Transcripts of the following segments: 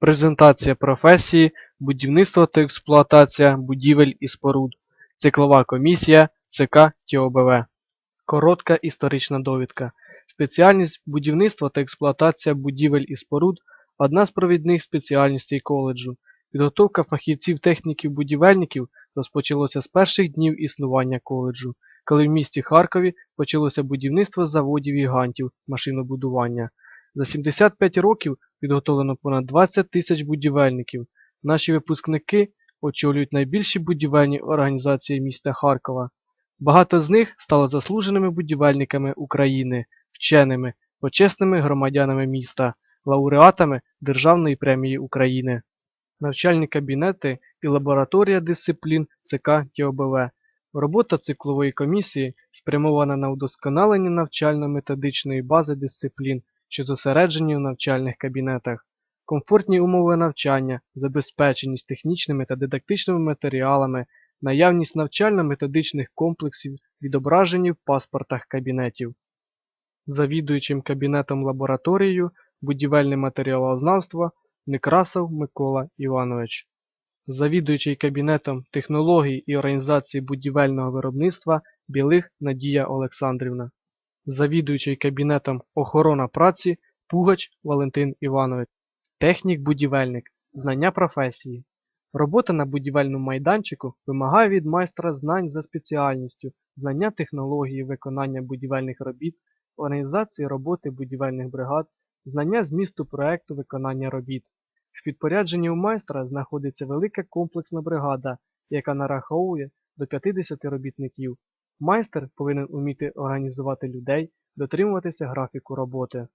Презентація професії, будівництво та експлуатація будівель і споруд. Циклова комісія ЦК ТОБВ. Коротка історична довідка. Спеціальність будівництво та експлуатація будівель і споруд – одна з провідних спеціальностей коледжу. Підготовка фахівців-техніків-будівельників розпочалося з перших днів існування коледжу, коли в місті Харкові почалося будівництво заводів-гігантів машинобудування. За 75 років підготовлено понад 20 тисяч будівельників. Наші випускники очолюють найбільші будівельні організації міста Харкова. Багато з них стали заслуженими будівельниками України, вченими, почесними громадянами міста, лауреатами Державної премії України. Навчальні кабінети і лабораторія дисциплін ЦК ТОБВ. Робота циклової комісії спрямована на удосконалення навчально-методичної бази дисциплін, що зосереджені в навчальних кабінетах, комфортні умови навчання, забезпеченість технічними та дидактичними матеріалами, наявність навчально-методичних комплексів, відображені в паспортах кабінетів. Завідуючим кабінетом лабораторією будівельне матеріалознавство Некрасов Микола Іванович. Завідуючий кабінетом технологій і організації будівельного виробництва Білих Надія Олександрівна. Завідуючий кабінетом охорона праці Пугач Валентин Іванович. Технік-будівельник. Знання професії. Робота на будівельному майданчику вимагає від майстра знань за спеціальністю, знання технології виконання будівельних робіт, організації роботи будівельних бригад, знання змісту проекту виконання робіт. В підпорядженні у майстра знаходиться велика комплексна бригада, яка нараховує до 50 робітників. Майстер повинен уміти організувати людей, дотримуватися графіку роботи.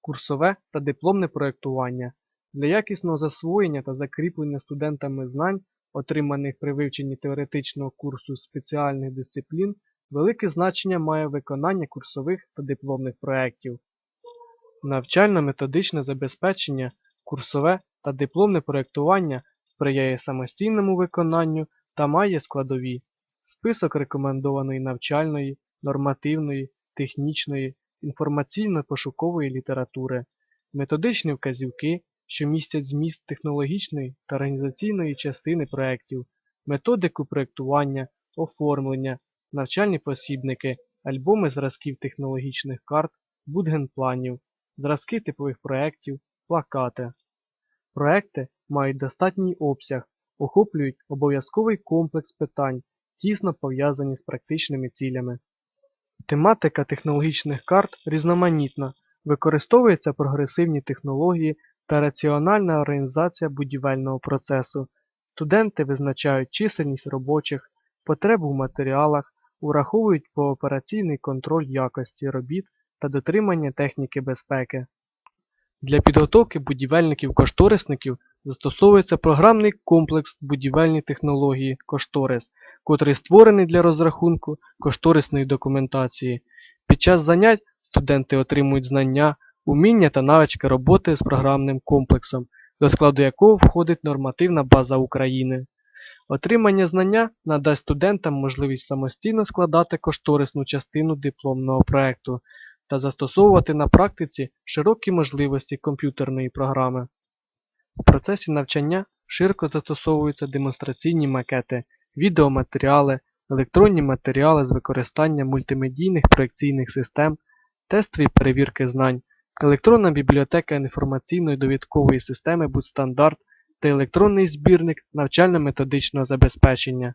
Курсове та дипломне проєктування. Для якісного засвоєння та закріплення студентами знань, отриманих при вивченні теоретичного курсу спеціальних дисциплін, велике значення має виконання курсових та дипломних проєктів. Навчально-методичне забезпечення, курсове та дипломне проєктування сприяє самостійному виконанню та має складові список рекомендованої навчальної, нормативної, технічної, інформаційно-пошукової літератури, методичні вказівки, що містять зміст технологічної та організаційної частини проєктів, методику проєктування, оформлення, навчальні посібники, альбоми зразків технологічних карт, будгенпланів, зразки типових проєктів, плакати. Проекти мають достатній обсяг, охоплюють обов'язковий комплекс питань, тісно пов'язані з практичними цілями. Тематика технологічних карт різноманітна, використовуються прогресивні технології та раціональна організація будівельного процесу. Студенти визначають чисельність робочих, потребу в матеріалах, ураховують поопераційний контроль якості робіт та дотримання техніки безпеки. Для підготовки будівельників-кошторисників застосовується програмний комплекс будівельні технології «Кошторис», котрий створений для розрахунку кошторисної документації. Під час занять студенти отримують знання, уміння та навички роботи з програмним комплексом, до складу якого входить нормативна база України. Отримання знання надасть студентам можливість самостійно складати кошторисну частину дипломного проекту та застосовувати на практиці широкі можливості комп'ютерної програми. В процесі навчання широко застосовуються демонстраційні макети, відеоматеріали, електронні матеріали з використанням мультимедійних проекційних систем, тестові перевірки знань, електронна бібліотека інформаційної довідкової системи Будстандарт та електронний збірник навчально-методичного забезпечення.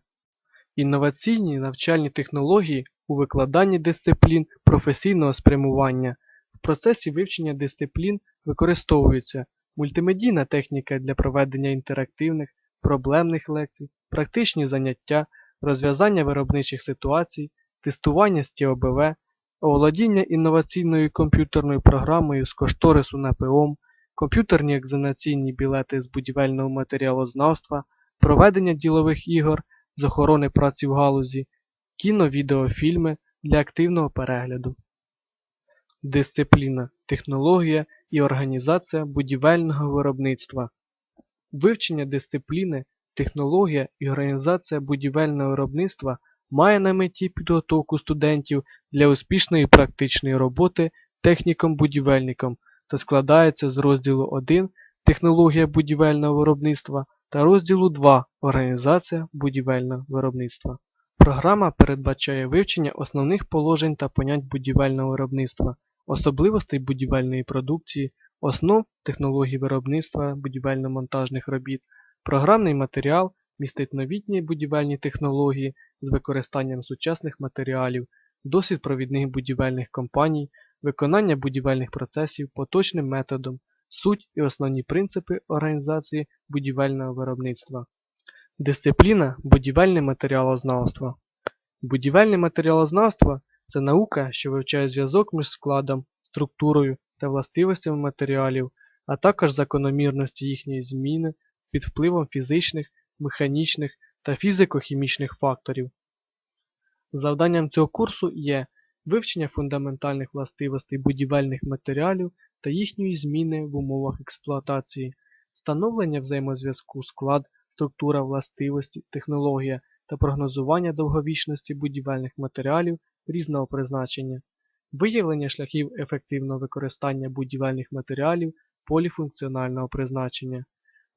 Інноваційні навчальні технології у викладанні дисциплін професійного спрямування. В процесі вивчення дисциплін використовуються мультимедійна техніка для проведення інтерактивних, проблемних лекцій, практичні заняття, розв'язання виробничих ситуацій, тестування з ТОБВ, оволодіння інноваційною комп'ютерною програмою з кошторису на ПОМ, комп'ютерні екзаменаційні білети з будівельного матеріалознавства, проведення ділових ігор з охорони праці в галузі, кіно-відеофільми для активного перегляду. Дисципліна, технологія і організація будівельного виробництва. Вивчення дисципліни, технологія і організація будівельного виробництва має на меті підготовку студентів для успішної практичної роботи техніком-будівельником та складається з розділу 1 Технологія будівельного виробництва та розділу 2 Організація будівельного виробництва. Програма передбачає вивчення основних положень та понять будівельного виробництва, особливостей будівельної продукції, основ технологій виробництва будівельно-монтажних робіт. Програмний матеріал містить новітні будівельні технології з використанням сучасних матеріалів, досвід провідних будівельних компаній, виконання будівельних процесів поточним методом, суть і основні принципи організації будівельного виробництва. Дисципліна будівельне матеріалознавство. Будівельне матеріалознавство це наука, що вивчає зв'язок між складом, структурою та властивостями матеріалів, а також закономірності їхньої зміни під впливом фізичних, механічних та фізико-хімічних факторів. Завданням цього курсу є вивчення фундаментальних властивостей будівельних матеріалів та їхньої зміни в умовах експлуатації, встановлення взаємозв'язку склад, структура властивості, технологія та прогнозування довговічності будівельних матеріалів різного призначення, виявлення шляхів ефективного використання будівельних матеріалів поліфункціонального призначення,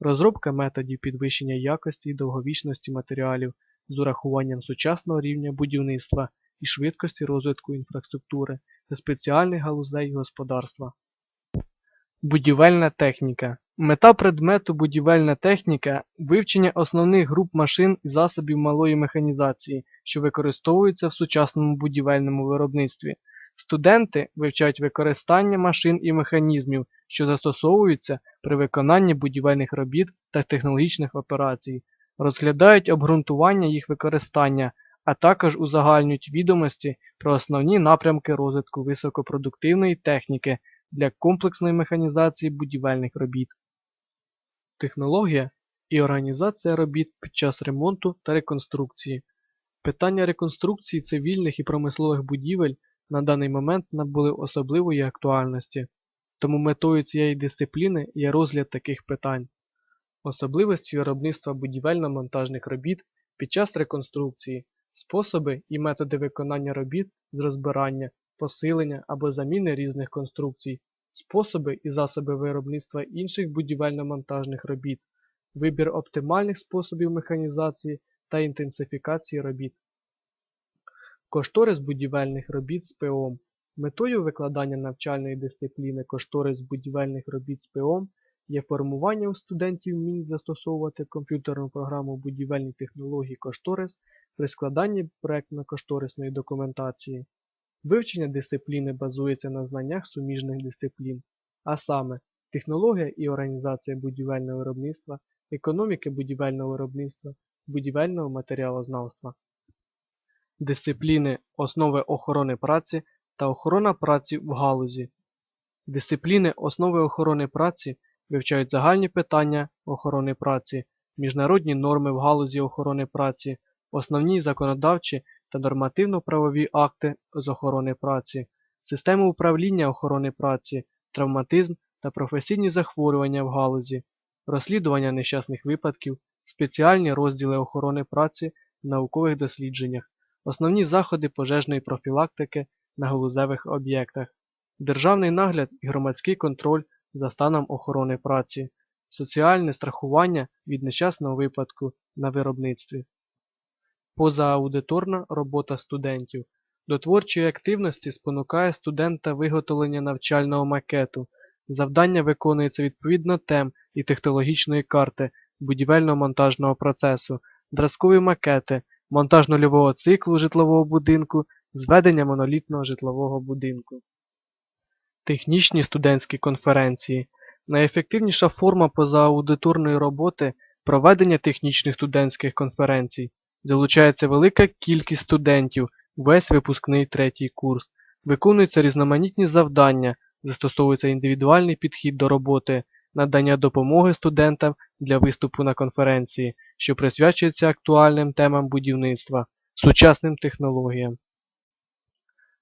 розробка методів підвищення якості і довговічності матеріалів з урахуванням сучасного рівня будівництва і швидкості розвитку інфраструктури та спеціальних галузей господарства. Будівельна техніка. Мета предмету будівельна техніка вивчення основних груп машин і засобів малої механізації, що використовуються в сучасному будівельному виробництві. Студенти вивчають використання машин і механізмів, що застосовуються при виконанні будівельних робіт та технологічних операцій, розглядають обґрунтування їх використання, а також узагальнюють відомості про основні напрямки розвитку високопродуктивної техніки для комплексної механізації будівельних робіт. Технологія і організація робіт під час ремонту та реконструкції. Питання реконструкції цивільних і промислових будівель на даний момент набули особливої актуальності, тому метою цієї дисципліни є розгляд таких питань. Особливості виробництва будівельно-монтажних робіт під час реконструкції, способи і методи виконання робіт з розбирання, посилення або заміни різних конструкцій, способи і засоби виробництва інших будівельно-монтажних робіт, вибір оптимальних способів механізації та інтенсифікації робіт. Кошторис будівельних робіт з ПОМ. Метою викладання навчальної дисципліни кошторис будівельних робіт з ПОМ є формування у студентів вмінь застосовувати комп'ютерну програму будівельні технології кошторис при складанні проєктно-кошторисної документації. Вивчення дисципліни базується на знаннях суміжних дисциплін, а саме технологія і організація будівельного виробництва, економіки будівельного виробництва, будівельного матеріалознавства. Дисципліни основи охорони праці та охорона праці в галузі. Дисципліни основи охорони праці вивчають загальні питання охорони праці, міжнародні норми в галузі охорони праці, основні законодавчі та нормативно-правові акти з охорони праці, систему управління охорони праці, травматизм та професійні захворювання в галузі, розслідування нещасних випадків, спеціальні розділи охорони праці в наукових дослідженнях, основні заходи пожежної профілактики на галузевих об'єктах, державний нагляд і громадський контроль за станом охорони праці, соціальне страхування від нещасного випадку на виробництві. Позааудиторна робота студентів. До творчої активності спонукає студента виготовлення навчального макету. Завдання виконується відповідно тем і технологічної карти будівельно-монтажного процесу, зразкові макети, монтаж нульового циклу житлового будинку, зведення монолітного житлового будинку. Технічні студентські конференції. Найефективніша форма позааудиторної роботи проведення технічних студентських конференцій. Залучається велика кількість студентів, весь випускний третій курс. Виконуються різноманітні завдання, застосовується індивідуальний підхід до роботи, надання допомоги студентам для виступу на конференції, що присвячується актуальним темам будівництва, сучасним технологіям.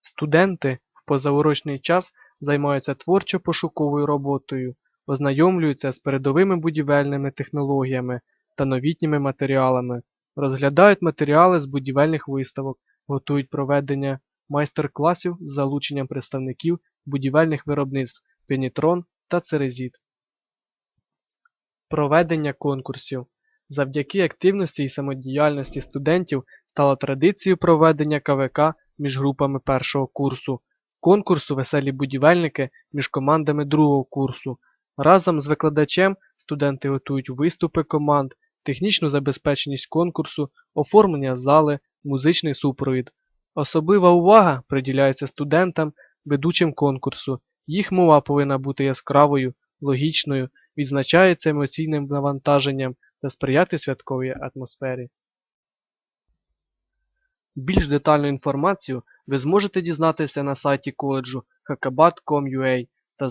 Студенти в позаурочний час займаються творчо-пошуковою роботою, ознайомлюються з передовими будівельними технологіями та новітніми матеріалами, розглядають матеріали з будівельних виставок, готують проведення майстер-класів з залученням представників будівельних виробництв Пенітрон та Церезіт. Проведення конкурсів. Завдяки активності і самодіяльності студентів стало традицією проведення КВК між групами першого курсу, конкурсу «Веселі будівельники» між командами другого курсу. Разом з викладачем студенти готують виступи команд, технічну забезпеченість конкурсу, оформлення зали, музичний супровід. Особлива увага приділяється студентам, ведучим конкурсу. Їх мова повинна бути яскравою, логічною, відзначається емоційним навантаженням та сприяти святковій атмосфері. Більш детальну інформацію ви зможете дізнатися на сайті коледжу hakabat.com.ua та